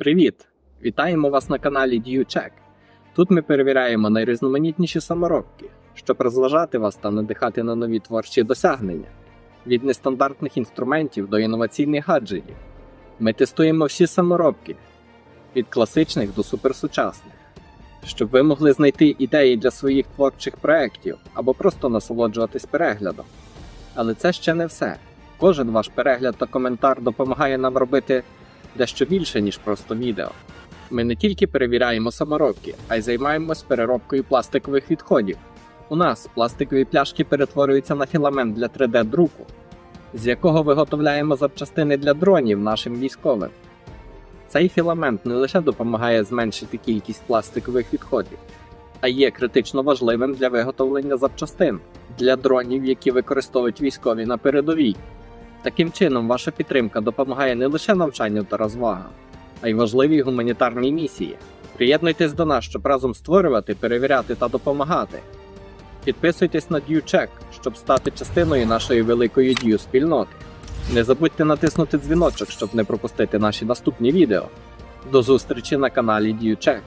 Привіт! Вітаємо вас на каналі DuCheck. Тут ми перевіряємо найрізноманітніші саморобки, щоб розважати вас та надихати на нові творчі досягнення. Від нестандартних інструментів до інноваційних гаджетів. Ми тестуємо всі саморобки від класичних до суперсучасних, щоб ви могли знайти ідеї для своїх творчих проєктів або просто насолоджуватись переглядом. Але це ще не все. Кожен ваш перегляд та коментар допомагає нам робити дещо більше, ніж просто відео. Ми не тільки перевіряємо саморобки, а й займаємось переробкою пластикових відходів. У нас пластикові пляшки перетворюються на філамент для 3D-друку, з якого виготовляємо запчастини для дронів нашим військовим. Цей філамент не лише допомагає зменшити кількість пластикових відходів, а є критично важливим для виготовлення запчастин для дронів, які використовують військові на передовій. Таким чином, ваша підтримка допомагає не лише навчанню та розвагам, а й важливій гуманітарній місії. Приєднуйтесь до нас, щоб разом створювати, перевіряти та допомагати. Підписуйтесь на DuCheck, щоб стати частиною нашої великої дію спільноти. Не забудьте натиснути дзвіночок, щоб не пропустити наші наступні відео. До зустрічі на каналі DuCheck.